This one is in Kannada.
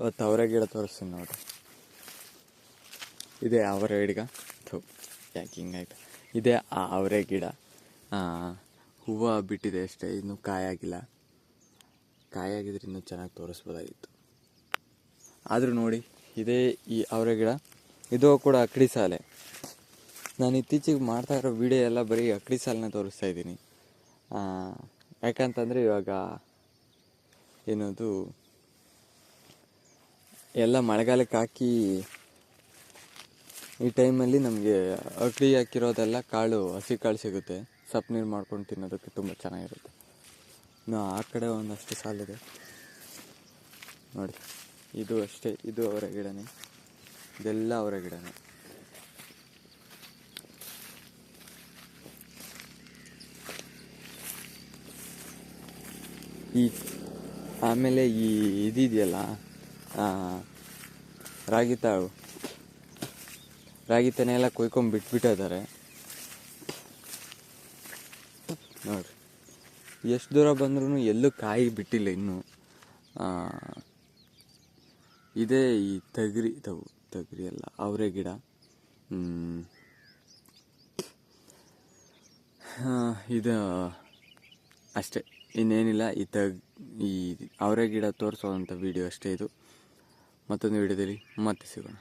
ಅವರೇ ಗಿಡ ತೋರಿಸ್ತೀನಿ ನೋಡ್ರಿ. ಇದೇ ಅವರೆ ಗಿಡ. ಥೋ, ಯಾಕೆ ಹಿಂಗಾಯ್ತು? ಇದೇ ಆ ಅವರೆ ಗಿಡ. ಹೂವು ಬಿಟ್ಟಿದೆ ಅಷ್ಟೇ, ಇನ್ನೂ ಕಾಯಾಗಿಲ್ಲ. ಕಾಯಾಗಿದ್ರೆ ಇನ್ನೂ ಚೆನ್ನಾಗಿ ತೋರಿಸ್ಬೋದಾಗಿತ್ತು. ಆದರೂ ನೋಡಿ, ಇದೇ ಈ ಅವರೆ ಗಿಡ. ಇದು ಕೂಡ ಅಕ್ಕಡಿ ಸಾಲೆ. ನಾನು ಇತ್ತೀಚೆಗೆ ಮಾಡ್ತಾ ಇರೋ ವಿಡಿಯೋ ಎಲ್ಲ ಬರೀ ಅಕ್ಕಡಿ ಸಾಲನ್ನ ತೋರಿಸ್ತಾ ಇದ್ದೀನಿ. ಯಾಕಂತಂದರೆ ಇವಾಗ, ಏನದು ಎಲ್ಲ ಮಳೆಗಾಲಕ್ಕೆ ಹಾಕಿ ಈ ಟೈಮಲ್ಲಿ ನಮಗೆ ಅಕ್ಕಡಿ ಹಾಕಿರೋದೆಲ್ಲ ಕಾಳು, ಹಸಿ ಕಾಳು ಸಿಗುತ್ತೆ. ಸೊಪ್ಪು ನೀರು ಮಾಡ್ಕೊಂಡು ತಿನ್ನೋದಕ್ಕೆ ತುಂಬ ಚೆನ್ನಾಗಿರುತ್ತೆ. ಇನ್ನು ಆ ಕಡೆ ಒಂದಷ್ಟು ಸಾಲಿದೆ ನೋಡಿ, ಇದು ಅಷ್ಟೇ, ಇದು ಅವರ ಗಿಡನೇ. ಇದೆಲ್ಲ ಅವರ ಗಿಡನೇ. ಈ ಆಮೇಲೆ ಈ ಇದಿದೆಯಲ್ಲ ರಾಗಿ ತಾಳು. ರಾಗಿ ತೆನೆ ಎಲ್ಲ ಕೊಯ್ಕೊಂಡು ಬಿಟ್ಬಿಟ್ಟಿದ್ದಾರೆ. ನೋಡ್ರಿ. ಎಷ್ಟು ದೂರ ಬಂದ್ರೂ ಎಲ್ಲೂ ಕಾಯಿ ಬಿಟ್ಟಿಲ್ಲ ಇನ್ನೂ. ಇದೇ ಈ ತಗರಿ ತಗು ತಗರಿ ಅಲ್ಲ, ಅವರೇ ಗಿಡ. ಇದು ಅಷ್ಟೇ. ಇನ್ನೇನಿಲ್ಲ, ಈ ತಗ್, ಈ ಅವರೇ ಗಿಡ ತೋರಿಸೋವಂಥ ವಿಡಿಯೋ ಅಷ್ಟೇ ಇದು. ಮತ್ತೊಂದು ವಿಡಿಯೋದಲ್ಲಿ ಮತ್ತೆ ಸಿಗೋಣ.